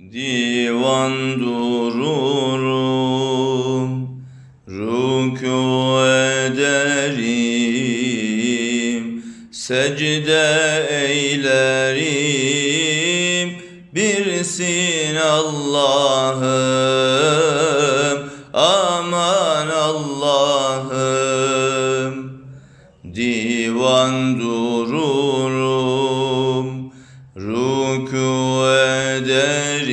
Divan dururum, ruku ederim, secde eylerim, birsin Allah'ım, aman Allah'ım. Divan dururum,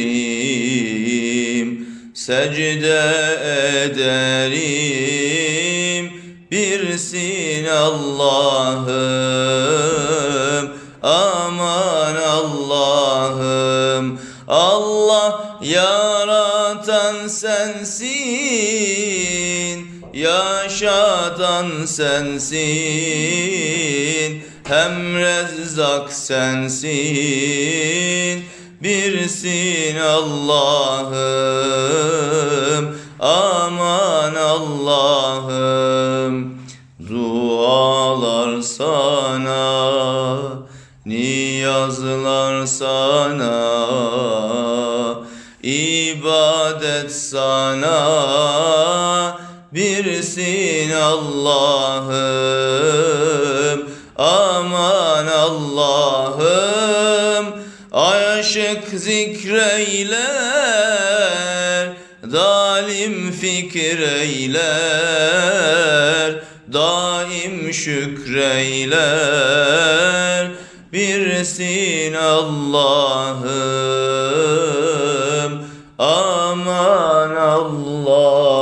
ederim, secde ederim, birsin Allah'ım, aman Allah'ım. Allah yaratan sensin, yaşatan sensin, hem rezzak sensin, birsin Allah'ım, aman Allah'ım. Dualar sana, niyazlar sana, ibadet sana, birsin Allah'ım, aman Allah'ım. Aşık zikreyler Dalim fikreyler Daim şükreyler. Birsin Allah'ım Aman Allah'ım.